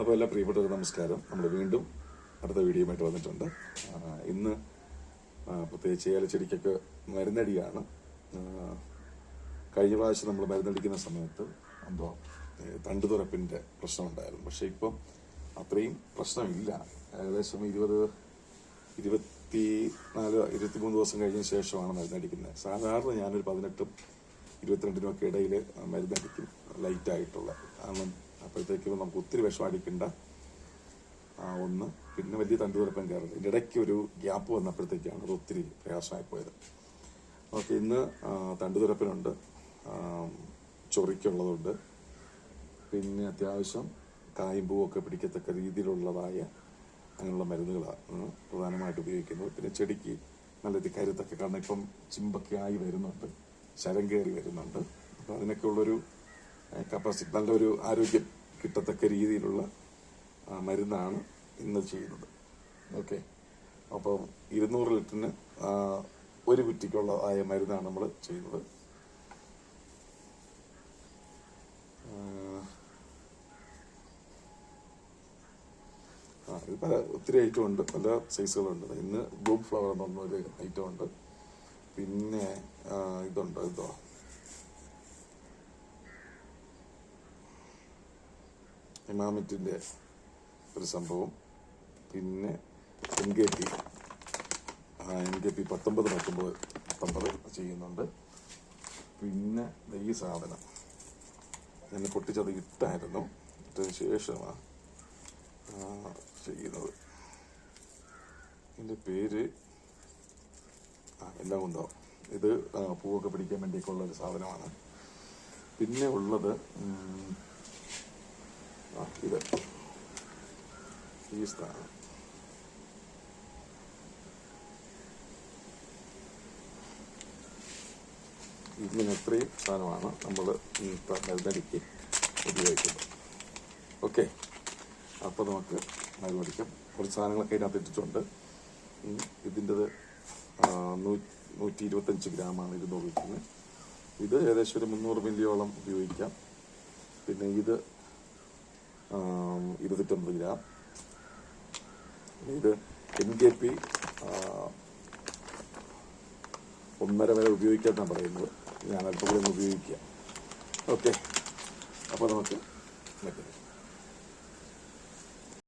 അപ്പോൾ എല്ലാ പ്രിയപ്പെട്ടവർക്ക് നമസ്കാരം. നമ്മൾ വീണ്ടും അടുത്ത വീഡിയോയുമായിട്ട് വന്നിട്ടുണ്ട്. ഇന്ന് പ്രത്യേകിച്ച് ഏലച്ചെടിക്കൊക്കെ മരുന്നടിയാണ്. കഴിഞ്ഞ പ്രാവശ്യം നമ്മൾ മരുന്നടിക്കുന്ന സമയത്ത് എന്തോ തണ്ടുതുറപ്പിന്റെ പ്രശ്നമുണ്ടായിരുന്നു. പക്ഷെ ഇപ്പം അത്രയും പ്രശ്നമില്ല. ഏകദേശം ഇരുപത് ഇരുപത്തി നാല് ഇരുപത്തിമൂന്ന് ദിവസം കഴിഞ്ഞ ശേഷമാണ് മരുന്നടിക്കുന്നത്. സാധാരണ ഞാനൊരു പതിനെട്ടും ഇരുപത്തിരണ്ടിനും ഒക്കെ ഇടയിൽ മരുന്നടിക്കും. ലൈറ്റായിട്ടുള്ള. കാരണം അപ്പോഴത്തേക്കും നമുക്ക് ഒത്തിരി വിഷം അടിക്കണ്ട ഒന്ന് പിന്നെ വലിയ തണ്ടുതുറപ്പം കയറില്ല ഇതിന്റെ ഇടയ്ക്ക് ഒരു ഗ്യാപ്പ് വന്നപ്പോഴത്തേക്കാണ് അത് ഒത്തിരി പ്രയാസമായി പോയത്. ഓക്കെ ഇന്ന് ആ, ചൊറിക്കുള്ളതുണ്ട്. പിന്നെ അത്യാവശ്യം കായ്പൂ ഒക്കെ പിടിക്കത്തക്ക രീതിയിലുള്ളതായ അങ്ങനെയുള്ള മരുന്നുകളാണ് പ്രധാനമായിട്ട് ഉപയോഗിക്കുന്നത്. പിന്നെ ചെടിക്ക് നല്ല ഇത് കരുത്തൊക്കെ കാരണം ഇപ്പം ചിമ്പൊക്കെ ആയി വരുന്നുണ്ട് ശരം കയറി വരുന്നുണ്ട്. അപ്പം അതിനൊക്കെ ഉള്ളൊരു കപ്പാസിറ്റി നല്ലൊരു ആരോഗ്യം കിട്ടത്തക്ക രീതിയിലുള്ള മരുന്നാണ് ഇന്ന് ചെയ്യുന്നത്. ഓക്കെ. അപ്പം ഇരുന്നൂറ് ലിറ്ററിന് ഒരു കുറ്റിക്കുള്ള ആയ മരുന്നാണ് നമ്മൾ ചെയ്യുന്നത്. പല ഒത്തിരി ഐറ്റം ഉണ്ട് പല സൈസുകളുണ്ട്. ഇന്ന് ബ്ലൂം ഫ്ലവർ എന്ന് പറഞ്ഞൊരു ഐറ്റം ഉണ്ട്. പിന്നെ ആ, ഇതുണ്ട് ഇതോ ഇമാമിറ്റിന്റെ ഒരു സംഭവം. പിന്നെ N K P. N K P പത്തൊമ്പത് പത്തൊമ്പത് പത്തൊമ്പത് ചെയ്യുന്നുണ്ട്. പിന്നെ ഈ സാധനം. ഞാൻ പൊട്ടിച്ചത് ഇട്ടായിരുന്നു. ഇട്ടതിന് ശേഷമാണ് ചെയ്യുന്നത്. ഇതിന്റെ പേര് ആ എല്ലാം ഉണ്ടാവും ഇത് പൂവൊക്കെ പിടിക്കാൻ വേണ്ടിയൊക്കെ ഉള്ള ഒരു സാധനമാണ്. പിന്നെ ഉള്ളത് ഇത്. ഈ സ്ഥാനം. ഇങ്ങനെ ഇത്രയും സാധനമാണ് നമ്മൾ മരുന്നടിക്ക് ഉപയോഗിക്കുന്നത്. ഓക്കെ. അപ്പോൾ നമുക്ക് മരുന്നടിക്കാം കുറച്ച് സാധനങ്ങളൊക്കെ അതിനകത്ത് ഇട്ടിട്ടുണ്ട്. ഇതിന്റെത് നൂറ്റി ഇരുപത്തഞ്ച് ഗ്രാമാണ് ഇരുന്നൂറ് ലിറ്ററിന് ഇത് ഏകദേശം ഒരു മുന്നൂറ് മില്ലിയോളം ഉപയോഗിക്കാം. പിന്നെ ഇത് ഇരുന്നൂറ്റമ്പത് ഗ്രാം. ഇത് എൻ കെ പി ഒന്നര വരെ ഉപയോഗിക്കാമെന്നാണ് പറയുന്നത്. ഞാൻ അല്പം കൂടി ഉപയോഗിക്കുക ഉപയോഗിക്കാം. ഓക്കെ അപ്പോൾ നമുക്ക് മറ്റേ